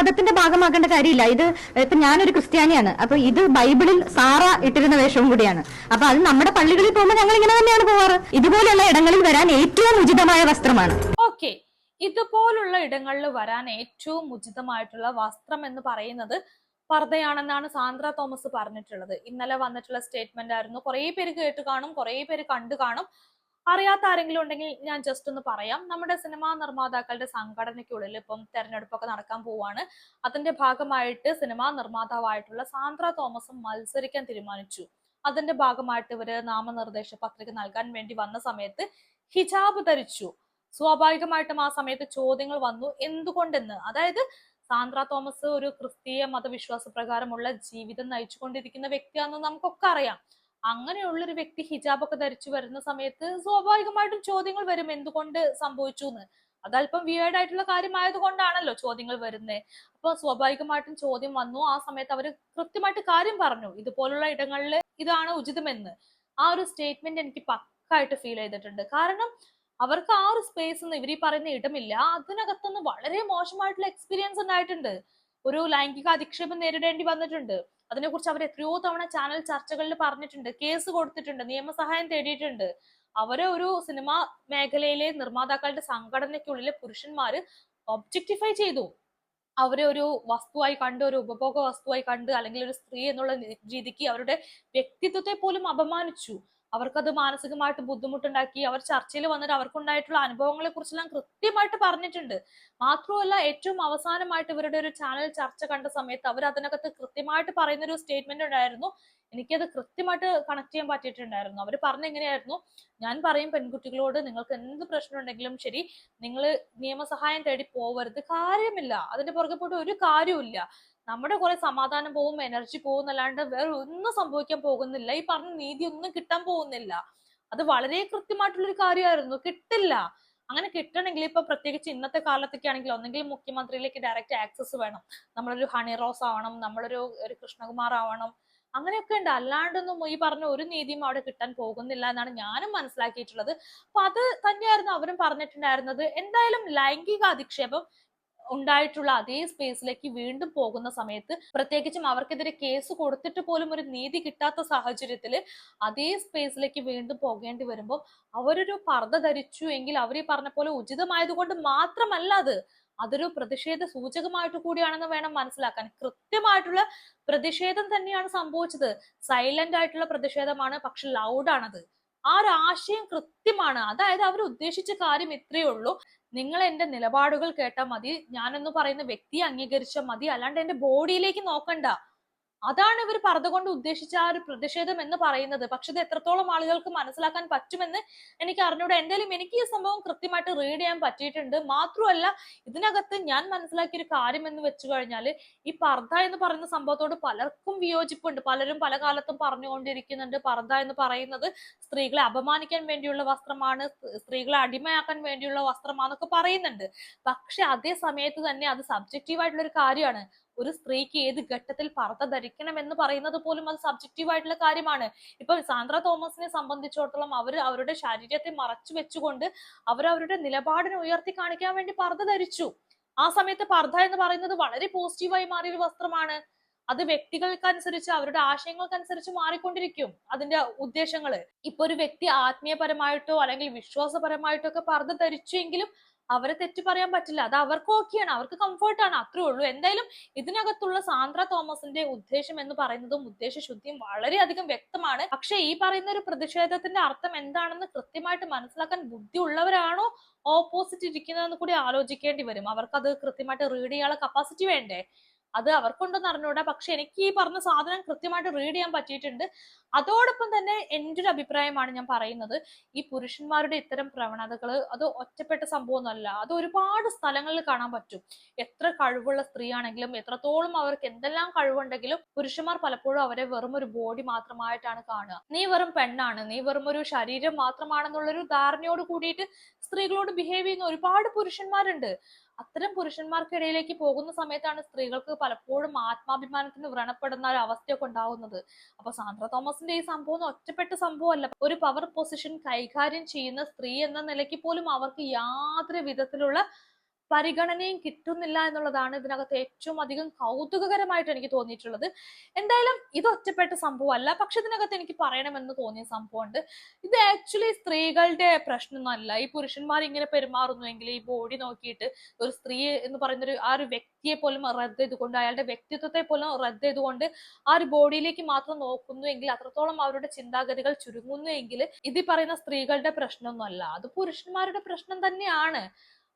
മതത്തിന്റെ ഭാഗമാക്കേണ്ട കാര്യമില്ല. ഇത് ഇപ്പൊ ഞാനൊരു ക്രിസ്ത്യാനിയാണ്. അപ്പൊ ഇത് ബൈബിളിൽ സാറ ഇട്ടിരുന്ന വേഷവും കൂടിയാണ്. അപ്പൊ അത് നമ്മുടെ പള്ളികളിൽ പോകുമ്പോൾ ഞങ്ങൾ ഇങ്ങനെ തന്നെയാണ് പോവാറ്. ഇതുപോലെയുള്ള ഇടങ്ങളിൽ വരാൻ ഏറ്റവും ഉചിതമായ വസ്ത്രമാണ്. ഓക്കെ. ഇതുപോലുള്ള ഇടങ്ങളിൽ വരാൻ ഏറ്റവും ഉചിതമായിട്ടുള്ള വസ്ത്രം എന്ന് പറയുന്നത് പർദ്ദയാണെന്നാണ് സാന്ദ്ര തോമസ് പറഞ്ഞിട്ടുള്ളത്. ഇന്നലെ വന്നിട്ടുള്ള സ്റ്റേറ്റ്മെന്റ് ആയിരുന്നു. കുറെ പേര് കേട്ട് കാണും കുറെ പേര് കണ്ടു കാണും. അറിയാത്ത ആരെങ്കിലും ഉണ്ടെങ്കിൽ ഞാൻ ജസ്റ്റ് ഒന്ന് പറയാം. നമ്മുടെ സിനിമാ നിർമ്മാതാക്കളുടെ സംഘടനയ്ക്കുള്ളിൽ ഇപ്പം തെരഞ്ഞെടുപ്പൊക്കെ നടക്കാൻ പോവാണ്. അതിന്റെ ഭാഗമായിട്ട് സിനിമാ നിർമ്മാതാവായിട്ടുള്ള സാന്ദ്ര തോമസും മത്സരിക്കാൻ തീരുമാനിച്ചു. അതിന്റെ ഭാഗമായിട്ട് ഇവർ നാമനിർദ്ദേശ പത്രിക നൽകാൻ വേണ്ടി വന്ന സമയത്ത് ഹിജാബ് ധരിച്ചു. സ്വാഭാവികമായിട്ടും ആ സമയത്ത് ചോദ്യങ്ങൾ വന്നു. എന്തുകൊണ്ടെന്ന്? അതായത് സാന്ദ്ര തോമസ് ഒരു ക്രിസ്തീയ മതവിശ്വാസ പ്രകാരമുള്ള ജീവിതം നയിച്ചുകൊണ്ടിരിക്കുന്ന വ്യക്തിയാണെന്ന് നമുക്കൊക്കെ അറിയാം. അങ്ങനെയുള്ള ഒരു വ്യക്തി ഹിജാബ് ഒക്കെ ധരിച്ചു വരുന്ന സമയത്ത് സ്വാഭാവികമായിട്ടും ചോദ്യങ്ങൾ വരും എന്തുകൊണ്ട് സംഭവിച്ചു എന്ന് അതല്പം വിയേഡ് ആയിട്ടുള്ള കാര്യമായത് കൊണ്ടാണല്ലോ ചോദ്യങ്ങൾ വരുന്നത് അപ്പൊ സ്വാഭാവികമായിട്ടും ചോദ്യം വന്നു. ആ സമയത്ത് അവർ കൃത്യമായിട്ട് കാര്യം പറഞ്ഞു. ഇതുപോലുള്ള ഇടങ്ങളിൽ ഇതാണ് ഉചിതമെന്ന്. ആ ഒരു സ്റ്റേറ്റ്മെന്റ് എനിക്ക് പക്കായിട്ട് ഫീൽ ചെയ്തിട്ടുണ്ട്. കാരണം അവർക്ക് ആ ഒരു സ്പേസ് ഒന്നും ഇവർ ഈ പറയുന്ന ഇടമില്ല. അതിനകത്തുനിന്ന് വളരെ മോശമായിട്ടുള്ള എക്സ്പീരിയൻസ് ഉണ്ടായിട്ടുണ്ട്. ഒരു ലൈംഗിക അധിക്ഷേപം നേരിടേണ്ടി വന്നിട്ടുണ്ട്. അതിനെക്കുറിച്ച് അവർ എത്രയോ തവണ ചാനൽ ചർച്ചകളിൽ പറഞ്ഞിട്ടുണ്ട് കേസ് കൊടുത്തിട്ടുണ്ട് നിയമസഹായം തേടിയിട്ടുണ്ട്. അവരെ ഒരു സിനിമാ മേഖലയിലെ നിർമ്മാതാക്കളുടെ സംഘടനയ്ക്കുള്ളിലെ പുരുഷന്മാര് ഒബ്ജക്ടിഫൈ ചെയ്തു. അവരെ ഒരു വസ്തുവായി കണ്ട് ഒരു ഉപഭോഗ വസ്തുവായി കണ്ട് അല്ലെങ്കിൽ ഒരു സ്ത്രീ എന്നുള്ള രീതിക്ക് അവരുടെ വ്യക്തിത്വത്തെ പോലും അപമാനിച്ചു. അവർക്കത് മാനസികമായിട്ട് ബുദ്ധിമുട്ടുണ്ടാക്കി അവർ ചർച്ചയിൽ വന്നിട്ട് അവർക്കുണ്ടായിട്ടുള്ള അനുഭവങ്ങളെ കുറിച്ചെല്ലാം കൃത്യമായിട്ട് പറഞ്ഞിട്ടുണ്ട്. മാത്രമല്ല ഏറ്റവും അവസാനമായിട്ട് ഇവരുടെ ഒരു ചാനൽ ചർച്ച കണ്ട സമയത്ത് അവർ അതിനകത്ത് കൃത്യമായിട്ട് പറയുന്ന ഒരു സ്റ്റേറ്റ്മെന്റ് ഉണ്ടായിരുന്നു. എനിക്കത് കൃത്യമായിട്ട് കണക്ട് ചെയ്യാൻ പറ്റിയിട്ടുണ്ടായിരുന്നു. അവർ പറഞ്ഞ എങ്ങനെയായിരുന്നു? ഞാൻ പറയും പെൺകുട്ടികളോട് നിങ്ങൾക്ക് എന്ത് പ്രശ്നം ഉണ്ടെങ്കിലും ശരി നിങ്ങൾ നിയമസഹായം തേടി പോവരുത്. കാര്യമില്ല. അതിന്റെ പുറകെ പോയിട്ട് ഒരു കാര്യമില്ല നമ്മുടെ കുറെ സമാധാനം പോകും എനർജി പോവും എന്നല്ലാണ്ട് വേറെ ഒന്നും സംഭവിക്കാൻ പോകുന്നില്ല. ഈ പറഞ്ഞ നീതി ഒന്നും കിട്ടാൻ പോകുന്നില്ല. അത് വളരെ കൃത്യമായിട്ടുള്ള ഒരു കാര്യമായിരുന്നു. കിട്ടില്ല. അങ്ങനെ കിട്ടണമെങ്കിൽ ഇപ്പൊ പ്രത്യേകിച്ച് ഇന്നത്തെ കാലത്തൊക്കെ ആണെങ്കിൽ ഒന്നെങ്കിൽ മുഖ്യമന്ത്രിയിലേക്ക് ഡയറക്റ്റ് ആക്സസ് വേണം. നമ്മളൊരു ഹണി റോസ് ആവണം നമ്മളൊരു ഒരു കൃഷ്ണകുമാർ ആവണം അങ്ങനെയൊക്കെ ഉണ്ട്. അല്ലാണ്ടൊന്നും ഈ പറഞ്ഞ ഒരു നീതിയും അവിടെ കിട്ടാൻ പോകുന്നില്ല എന്നാണ് ഞാനും മനസ്സിലാക്കിയിട്ടുള്ളത്. അപ്പൊ അത് തന്നെയായിരുന്നു അവരും പറഞ്ഞിട്ടുണ്ടായിരുന്നത്. എന്തായാലും ലൈംഗിക അധിക്ഷേപം ഉണ്ടായിട്ടുള്ള അതേ സ്പേസിലേക്ക് വീണ്ടും പോകുന്ന സമയത്ത് പ്രത്യേകിച്ചും അവർക്കെതിരെ കേസ് കൊടുത്തിട്ട് പോലും ഒരു നീതി കിട്ടാത്ത സാഹചര്യത്തിൽ അതേ സ്പേസിലേക്ക് വീണ്ടും പോകേണ്ടി വരുമ്പോൾ അവരൊരു പർദ്ദ ധരിച്ചു എങ്കിൽ അവർ ഈ പറഞ്ഞ പോലെ ഉചിതമായതുകൊണ്ട് മാത്രമല്ല അത്. അതൊരു പ്രതിഷേധ സൂചകമായിട്ട് കൂടിയാണെന്ന് വേണം മനസ്സിലാക്കാൻ. കൃത്യമായിട്ടുള്ള പ്രതിഷേധം തന്നെയാണ് സംഭവിച്ചത്. സൈലന്റ് ആയിട്ടുള്ള പ്രതിഷേധമാണ് പക്ഷെ ലൗഡാണത് ആ ഒരു ആശയം കൃത്യമാണ്. അതായത് അവർ ഉദ്ദേശിച്ച കാര്യം ഇത്രയേ ഉള്ളൂ. നിങ്ങൾ എന്റെ നിലപാടുകൾ കേട്ടാൽ മതി. ഞാനെന്ന് പറയുന്ന വ്യക്തിയെ അംഗീകരിച്ചാൽ മതി. അല്ലാണ്ട് എന്റെ ബോഡിയിലേക്ക് നോക്കണ്ട. അതാണ് ഇവർ പർദ്ദ കൊണ്ട് ഉദ്ദേശിച്ച ആ ഒരു പ്രതിഷേധം എന്ന് പറയുന്നത്. പക്ഷെ ഇത് എത്രത്തോളം ആളുകൾക്ക് മനസ്സിലാക്കാൻ പറ്റുമെന്ന് എനിക്ക് അറിഞ്ഞൂടെ. എന്തായാലും എനിക്ക് ഈ സംഭവം കൃത്യമായിട്ട് റീഡ് ചെയ്യാൻ പറ്റിയിട്ടുണ്ട്. മാത്രമല്ല ഇതിനകത്ത് ഞാൻ മനസ്സിലാക്കിയ ഒരു കാര്യം എന്ന് വെച്ചു കഴിഞ്ഞാൽ ഈ പർദ്ദ എന്ന് പറയുന്ന സംഭവത്തോട് പലർക്കും വിയോജിപ്പുണ്ട്. പലരും പല കാലത്തും പറഞ്ഞുകൊണ്ടിരിക്കുന്നുണ്ട് പർദ്ദ എന്ന് പറയുന്നത്. സ്ത്രീകളെ അപമാനിക്കാൻ വേണ്ടിയുള്ള വസ്ത്രമാണ് സ്ത്രീകളെ അടിമയാക്കാൻ വേണ്ടിയുള്ള വസ്ത്രമാണെന്നൊക്കെ പറയുന്നുണ്ട്. പക്ഷെ അതേ സമയത്ത് തന്നെ അത് സബ്ജക്റ്റീവ് ആയിട്ടുള്ള ഒരു കാര്യമാണ്. ഒരു സ്ത്രീക്ക് ഏത് ഘട്ടത്തിൽ പർദ്ദ ധരിക്കണം എന്ന് പറയുന്നത് പോലും അത് സബ്ജക്റ്റീവ് ആയിട്ടുള്ള കാര്യമാണ്. ഇപ്പൊ സാന്ദ്ര തോമസിനെ സംബന്ധിച്ചിടത്തോളം അവർ അവരുടെ ശരീരത്തെ മറച്ചു വെച്ചുകൊണ്ട് അവർ അവരുടെ നിലപാടിനെ ഉയർത്തി കാണിക്കാൻ വേണ്ടി പർദ്ദ ധരിച്ചു. ആ സമയത്ത് പർദ്ദ എന്ന് പറയുന്നത് വളരെ പോസിറ്റീവായി മാറിയ ഒരു വസ്ത്രമാണ്. അത് വ്യക്തികൾക്കനുസരിച്ച് അവരുടെ ആശയങ്ങൾക്കനുസരിച്ച് മാറിക്കൊണ്ടിരിക്കും അതിന്റെ ഉദ്ദേശങ്ങൾ. ഇപ്പൊ ഒരു വ്യക്തി ആത്മീയപരമായിട്ടോ അല്ലെങ്കിൽ വിശ്വാസപരമായിട്ടോ ഒക്കെ പർദ്ദ ധരിച്ചുവെങ്കിലും അവരെ തെറ്റ് പറയാൻ പറ്റില്ല. അത് അവർക്ക് ഓക്കെയാണ് അവർക്ക് കംഫർട്ടാണ് അത്രേ ഉള്ളൂ. എന്തായാലും ഇതിനകത്തുള്ള സാന്ദ്ര തോമസിന്റെ ഉദ്ദേശം എന്ന് പറയുന്നതും ഉദ്ദേശശുദ്ധിയും വളരെയധികം വ്യക്തമാണ്. പക്ഷെ ഈ പറയുന്ന ഒരു പ്രതിഷേധത്തിന്റെ അർത്ഥം എന്താണെന്ന് കൃത്യമായിട്ട് മനസ്സിലാക്കാൻ ബുദ്ധി ഉള്ളവരാണോ ഓപ്പോസിറ്റ് ഇരിക്കുന്നതെന്ന് കൂടി ആലോചിക്കേണ്ടി വരും. അവർക്കത് കൃത്യമായിട്ട് റീഡ് ചെയ്യാനുള്ള കപ്പാസിറ്റി വേണ്ടേ? അത് അവർക്കുണ്ടെന്ന് അറിഞ്ഞൂടാ പക്ഷെ എനിക്ക് ഈ പറഞ്ഞ സാധനം കൃത്യമായിട്ട് റീഡ് ചെയ്യാൻ പറ്റിയിട്ടുണ്ട്. അതോടൊപ്പം തന്നെ എന്റെ ഒരു അഭിപ്രായമാണ് ഞാൻ പറയുന്നത്. ഈ പുരുഷന്മാരുടെ ഇത്തരം പ്രവണതകൾ അത് ഒറ്റപ്പെട്ട സംഭവമൊന്നുമല്ല. അത് ഒരുപാട് സ്ഥലങ്ങളിൽ കാണാൻ പറ്റും. എത്ര കഴിവുള്ള സ്ത്രീയാണെങ്കിലും എത്രത്തോളം അവർക്ക് എന്തെല്ലാം കഴിവുണ്ടെങ്കിലും പുരുഷന്മാർ പലപ്പോഴും അവരെ വെറും ഒരു ബോഡി മാത്രമായിട്ടാണ് കാണുക. നീ വെറും പെണ്ണാണ്. നീ വെറും ഒരു ശരീരം മാത്രമാണെന്നുള്ളൊരു ധാരണയോട് കൂടിയിട്ട് സ്ത്രീകളോട് ബിഹേവ് ചെയ്യുന്ന ഒരുപാട് പുരുഷന്മാരുണ്ട്. അത്തരം പുരുഷന്മാർക്കിടയിലേക്ക് പോകുന്ന സമയത്താണ് സ്ത്രീകൾക്ക് പലപ്പോഴും ആത്മാഭിമാനത്തിന് വ്രണപ്പെടുന്ന ഒരു അവസ്ഥയൊക്കെ ഉണ്ടാവുന്നത്. അപ്പൊ സാന്ദ്ര തോമസിന്റെ ഈ സംഭവം ഒറ്റപ്പെട്ട സംഭവമല്ല. ഒരു പവർ പൊസിഷൻ കൈകാര്യം ചെയ്യുന്ന സ്ത്രീ എന്ന നിലയ്ക്ക് പോലും അവർക്ക് യാതൊരു വിധത്തിലുള്ള പരിഗണനയും കിട്ടുന്നില്ല എന്നുള്ളതാണ് ഇതിനകത്ത് ഏറ്റവും അധികം കൗതുകകരമായിട്ട് എനിക്ക് തോന്നിയിട്ടുള്ളത്. എന്തായാലും ഇത് ഒറ്റപ്പെട്ട സംഭവമല്ല. പക്ഷെ ഇതിനകത്ത് എനിക്ക് പറയണമെന്ന് തോന്നിയ സംഭവമുണ്ട്. ഇത് ആക്ച്വലി സ്ത്രീകളുടെ പ്രശ്നമൊന്നുമല്ല. ഈ പുരുഷന്മാർ ഇങ്ങനെ പെരുമാറുന്നുവെങ്കിൽ ഈ ബോഡി നോക്കിയിട്ട് ഒരു സ്ത്രീ എന്ന് പറയുന്ന ഒരു ആ ഒരു വ്യക്തിയെ പോലും റദ്ദ് ചെയ്തുകൊണ്ട് അയാളുടെ വ്യക്തിത്വത്തെ പോലും റദ്ദ് ചെയ്തുകൊണ്ട് ആ ഒരു ബോഡിയിലേക്ക് മാത്രം നോക്കുന്നു എങ്കിൽ അത്രത്തോളം അവരുടെ ചിന്താഗതികൾ ചുരുങ്ങുന്നു എങ്കിൽ ഇത് പറയുന്ന സ്ത്രീകളുടെ പ്രശ്നമൊന്നുമല്ല. അത് പുരുഷന്മാരുടെ പ്രശ്നം തന്നെയാണ്.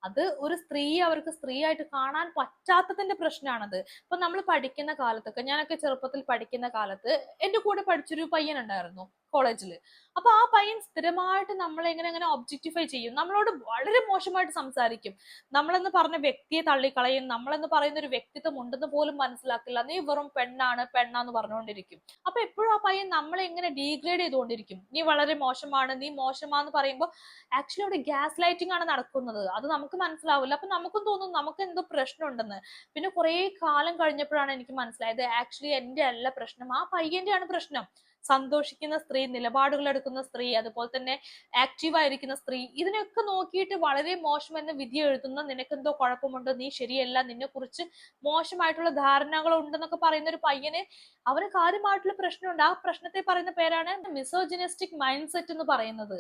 അത് ഒരു സ്ത്രീയെ അവർക്ക് സ്ത്രീ ആയിട്ട് കാണാൻ പറ്റാത്തതിന്റെ പ്രശ്നമാണത് ഇപ്പൊ നമ്മൾ പഠിക്കുന്ന കാലത്തൊക്കെ ഞാനൊക്കെ ചെറുപ്പത്തിൽ പഠിക്കുന്ന കാലത്ത് എന്റെ കൂടെ പഠിച്ചൊരു പയ്യൻ ഉണ്ടായിരുന്നു. കോളേജിൽ അപ്പൊ ആ പയ്യൻ സ്ഥിരമായിട്ട് നമ്മളെ എങ്ങനെ അങ്ങനെ ഒബ്ജക്ടിഫൈ ചെയ്യും. നമ്മളോട് വളരെ മോശമായിട്ട് സംസാരിക്കും. നമ്മളെന്ന് പറഞ്ഞ വ്യക്തിയെ തള്ളിക്കളയും. നമ്മളെന്ന് പറയുന്ന ഒരു വ്യക്തിത്വം ഉണ്ടെന്ന് പോലും മനസ്സിലാക്കില്ല. നീ വെറും പെണ്ണാണ് പെണ്ണാന്ന് പറഞ്ഞുകൊണ്ടിരിക്കും. അപ്പൊ എപ്പോഴും ആ പയ്യൻ നമ്മളെ എങ്ങനെ ഡീഗ്രേഡ് ചെയ്തുകൊണ്ടിരിക്കും. നീ വളരെ മോശമാണ് നീ മോശമാന്ന് പറയുമ്പോൾ ആക്ച്വലി അവിടെ ഗ്യാസ് ലൈറ്റിംഗ് ആണ് നടക്കുന്നത്. അത് നമുക്ക് മനസ്സിലാവില്ല. അപ്പൊ നമുക്കും തോന്നും നമുക്ക് എന്തോ പ്രശ്നമുണ്ടെന്ന്. പിന്നെ കുറെ കാലം കഴിഞ്ഞപ്പോഴാണ് എനിക്ക് മനസ്സിലായത് ആക്ച്വലി എന്റെ അല്ല പ്രശ്നം. ആ പയ്യന്റെയാണ് പ്രശ്നം. സന്തോഷിക്കുന്ന സ്ത്രീ നിലപാടുകൾ എടുക്കുന്ന സ്ത്രീ അതുപോലെ തന്നെ ആക്റ്റീവ് ആയിരിക്കുന്ന സ്ത്രീ ഇതിനൊക്കെ നോക്കിയിട്ട് വളരെ മോശമെന്ന് വിധി എഴുതുന്ന നിനക്കെന്തോ കുഴപ്പമുണ്ട്? നീ ശരിയല്ല നിന്നെ കുറിച്ച് മോശമായിട്ടുള്ള ധാരണകൾ ഉണ്ടെന്നൊക്കെ പറയുന്ന ഒരു പയ്യന് അവന് കാര്യമായിട്ടുള്ള പ്രശ്നമുണ്ട്. ആ പ്രശ്നത്തെ പറയുന്ന പേരാണ് മിസോജിനിസ്റ്റിക് മൈൻഡ് സെറ്റ് എന്ന് പറയുന്നത്.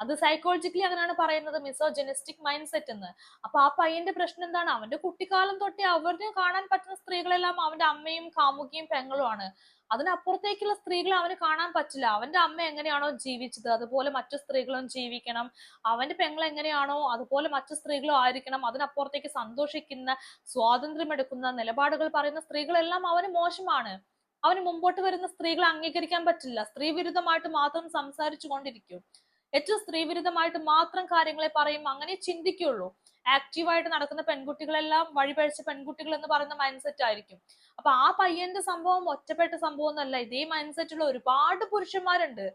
അത് സൈക്കോളജിക്കലി അങ്ങനെയാണ് പറയുന്നത് മിസോജനിസ്റ്റിക് മൈൻഡ് സെറ്റ് എന്ന്. അപ്പൊ ആ പയ്യന്റെ പ്രശ്നം എന്താണ്? അവന്റെ കുട്ടിക്കാലം തൊട്ടേ അവന് കാണാൻ പറ്റുന്ന സ്ത്രീകളെല്ലാം അവന്റെ അമ്മയും കാമുകിയും പെങ്ങളുമാണ് അതിനപ്പുറത്തേക്കുള്ള സ്ത്രീകളെ അവന് കാണാൻ പറ്റില്ല. അവന്റെ അമ്മ എങ്ങനെയാണോ ജീവിച്ചത്? അതുപോലെ മറ്റു സ്ത്രീകളും ജീവിക്കണം. അവന്റെ പെങ്ങൾ എങ്ങനെയാണോ? അതുപോലെ മറ്റു സ്ത്രീകളും ആയിരിക്കണം. അതിനപ്പുറത്തേക്ക് സന്തോഷിക്കുന്ന സ്വാതന്ത്ര്യം എടുക്കുന്ന നിലപാടുകൾ പറയുന്ന സ്ത്രീകളെല്ലാം അവന് മോശമാണ്. അവന് മുമ്പോട്ട് വരുന്ന സ്ത്രീകളെ അംഗീകരിക്കാൻ പറ്റില്ല. സ്ത്രീ വിരുദ്ധമായിട്ട് മാത്രം സംസാരിച്ചു കൊണ്ടിരിക്കും. ഏറ്റവും സ്ത്രീവിരുദ്ധമായിട്ട് മാത്രം കാര്യങ്ങളെ പറയും അങ്ങനെ ചിന്തിക്കുള്ളൂ. ആക്റ്റീവായിട്ട് നടക്കുന്ന പെൺകുട്ടികളെല്ലാം വഴിപഴിച്ച പെൺകുട്ടികൾ എന്ന് പറയുന്ന മൈൻഡ് സെറ്റ് ആയിരിക്കും. അപ്പൊ ആ പയ്യന്റെ സംഭവം ഒറ്റപ്പെട്ട സംഭവം ഒന്നല്ല ഇതേ മൈൻഡ് സെറ്റുള്ള ഒരുപാട് പുരുഷന്മാരുണ്ട്.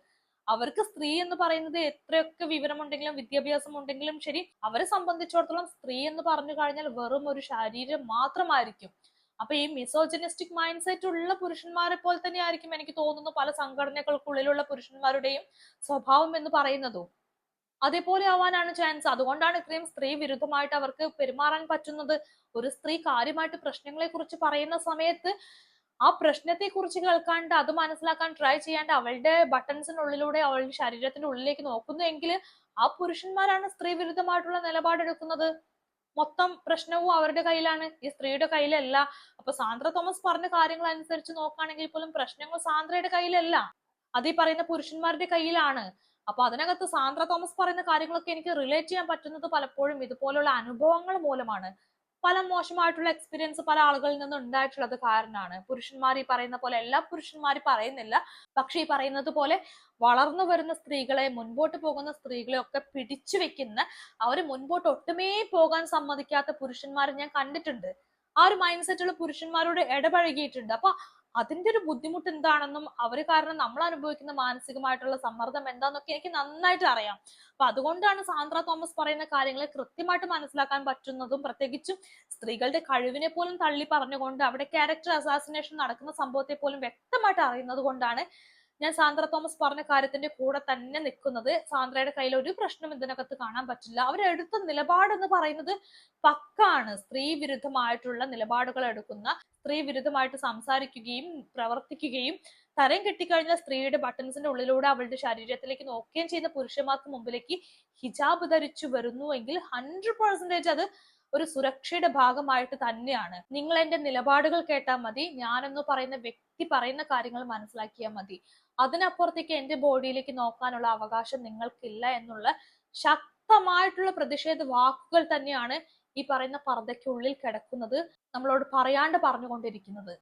അവർക്ക് സ്ത്രീ എന്ന് പറയുന്നത് എത്രയൊക്കെ വിവരമുണ്ടെങ്കിലും വിദ്യാഭ്യാസം ഉണ്ടെങ്കിലും ശരി അവരെ സംബന്ധിച്ചിടത്തോളം സ്ത്രീ എന്ന് പറഞ്ഞു കഴിഞ്ഞാൽ വെറും ഒരു ശരീരം മാത്രമായിരിക്കും. അപ്പൊ ഈ മിസോജനിസ്റ്റിക് മൈൻഡ് സെറ്റ് ഉള്ള പുരുഷന്മാരെ പോലെ തന്നെ ആയിരിക്കും എനിക്ക് തോന്നുന്നു പല സംഘടനകൾക്കുള്ളിലുള്ള പുരുഷന്മാരുടെയും സ്വഭാവം എന്ന് പറയുന്നതും. അതേപോലെ ആവാനാണ് ചാൻസ് അതുകൊണ്ടാണ് ഇത്രയും സ്ത്രീ വിരുദ്ധമായിട്ട് അവർക്ക് പെരുമാറാൻ പറ്റുന്നത്. ഒരു സ്ത്രീ കാര്യമായിട്ട് പ്രശ്നങ്ങളെ കുറിച്ച് പറയുന്ന സമയത്ത് ആ പ്രശ്നത്തെ കുറിച്ച് കേൾക്കാണ്ട് അത് മനസ്സിലാക്കാൻ ട്രൈ ചെയ്യാണ്ട് അവളുടെ ബട്ടൺസിനുള്ളിലൂടെ അവളുടെ ശരീരത്തിന്റെ ഉള്ളിലേക്ക് നോക്കുന്നു എങ്കിൽ ആ പുരുഷന്മാരാണ് സ്ത്രീ വിരുദ്ധമായിട്ടുള്ള നിലപാടെടുക്കുന്നത്. മൊത്തം പ്രശ്നവും അവരുടെ കയ്യിലാണ്. ഈ സ്ത്രീയുടെ കയ്യിലല്ല. അപ്പൊ സാന്ദ്ര തോമസ് പറഞ്ഞ കാര്യങ്ങൾ അനുസരിച്ച് നോക്കുകയാണെങ്കിൽ പോലും പ്രശ്നങ്ങൾ സാന്ദ്രയുടെ കയ്യിലല്ല. അത് ഈ പറയുന്ന പുരുഷന്മാരുടെ കയ്യിലാണ്. അപ്പൊ അതിനകത്ത് സാന്ദ്ര തോമസ് പറയുന്ന കാര്യങ്ങളൊക്കെ എനിക്ക് റിലേറ്റ് ചെയ്യാൻ പറ്റുന്നത് പലപ്പോഴും ഇതുപോലുള്ള അനുഭവങ്ങൾ മൂലമാണ്. പല മോശമായിട്ടുള്ള എക്സ്പീരിയൻസ് പല ആളുകളിൽ നിന്ന് ഉണ്ടായിട്ടുള്ളത് കാരണമാണ്. പുരുഷന്മാർ ഈ പറയുന്ന പോലെ എല്ലാ പുരുഷന്മാരും പറയുന്നില്ല. പക്ഷെ ഈ പറയുന്നത് പോലെ വളർന്നു വരുന്ന സ്ത്രീകളെ മുൻപോട്ട് പോകുന്ന സ്ത്രീകളെ ഒക്കെ പിടിച്ചു വെക്കുന്ന അവർ മുൻപോട്ട് ഒട്ടുമേ പോകാൻ സമ്മതിക്കാത്ത പുരുഷന്മാരെ ഞാൻ കണ്ടിട്ടുണ്ട്. ആ ഒരു മൈൻഡ് സെറ്റുള്ള പുരുഷന്മാരോട് ഇടപഴകിയിട്ടുണ്ട്. അപ്പൊ അതിന്റെ ഒരു ബുദ്ധിമുട്ട് എന്താണെന്നും അവർ കാരണം നമ്മൾ അനുഭവിക്കുന്ന മാനസികമായിട്ടുള്ള സമ്മർദ്ദം എന്താണെന്നൊക്കെ എനിക്ക് നന്നായിട്ട് അറിയാം. അപ്പൊ അതുകൊണ്ടാണ് സാന്ദ്ര തോമസ് പറയുന്ന കാര്യങ്ങളെ കൃത്യമായിട്ട് മനസ്സിലാക്കാൻ പറ്റുന്നതും പ്രത്യേകിച്ചും സ്ത്രീകളുടെ കഴിവിനെ പോലും തള്ളി പറഞ്ഞുകൊണ്ട് അവിടെ ക്യാരക്ടർ അസാസിനേഷൻ നടക്കുന്ന സംഭവത്തെ പോലും വ്യക്തമായിട്ട് അറിയുന്നത് കൊണ്ടാണ് ഞാൻ സാന്ദ്ര തോമസ് പറഞ്ഞ കാര്യത്തിന്റെ കൂടെ തന്നെ നിൽക്കുന്നത് സാന്ദ്രയുടെ കയ്യിൽ ഒരു പ്രശ്നം ഇതിനകത്ത് കാണാൻ പറ്റില്ല. അവരെടുത്ത നിലപാട് എന്ന് പറയുന്നത് പക്കാണ്. സ്ത്രീ വിരുദ്ധമായിട്ടുള്ള നിലപാടുകൾ എടുക്കുന്ന സ്ത്രീ വിരുദ്ധമായിട്ട് സംസാരിക്കുകയും പ്രവർത്തിക്കുകയും തരം കെട്ടിക്കഴിഞ്ഞ സ്ത്രീയുടെ ബട്ടൺസിന്റെ ഉള്ളിലൂടെ അവളുടെ ശരീരത്തിലേക്ക് നോക്കുകയും ചെയ്യുന്ന പുരുഷന്മാർക്ക് മുമ്പിലേക്ക് ഹിജാബ് ധരിച്ചു വരുന്നു എങ്കിൽ ഹൺഡ്രഡ് പെർസെന്റേജ് അത് ഒരു സുരക്ഷയുടെ ഭാഗമായിട്ട് തന്നെയാണ്. നിങ്ങൾ എന്റെ നിലപാടുകൾ കേട്ടാൽ മതി. ഞാനെന്ന് പറയുന്ന വ്യക്തി പറയുന്ന കാര്യങ്ങൾ മനസ്സിലാക്കിയാൽ മതി. അതിനപ്പുറത്തേക്ക് എന്റെ ബോഡിയിലേക്ക് നോക്കാനുള്ള അവകാശം നിങ്ങൾക്കില്ല എന്നുള്ള ശക്തമായിട്ടുള്ള പ്രതിഷേധ വാക്കുകൾ തന്നെയാണ് ഈ പറയുന്ന പർദ്ദയ്ക്കുള്ളിൽ കിടക്കുന്നത്. നമ്മളോട് പറയാണ്ട് പറഞ്ഞുകൊണ്ടിരിക്കുന്നത്.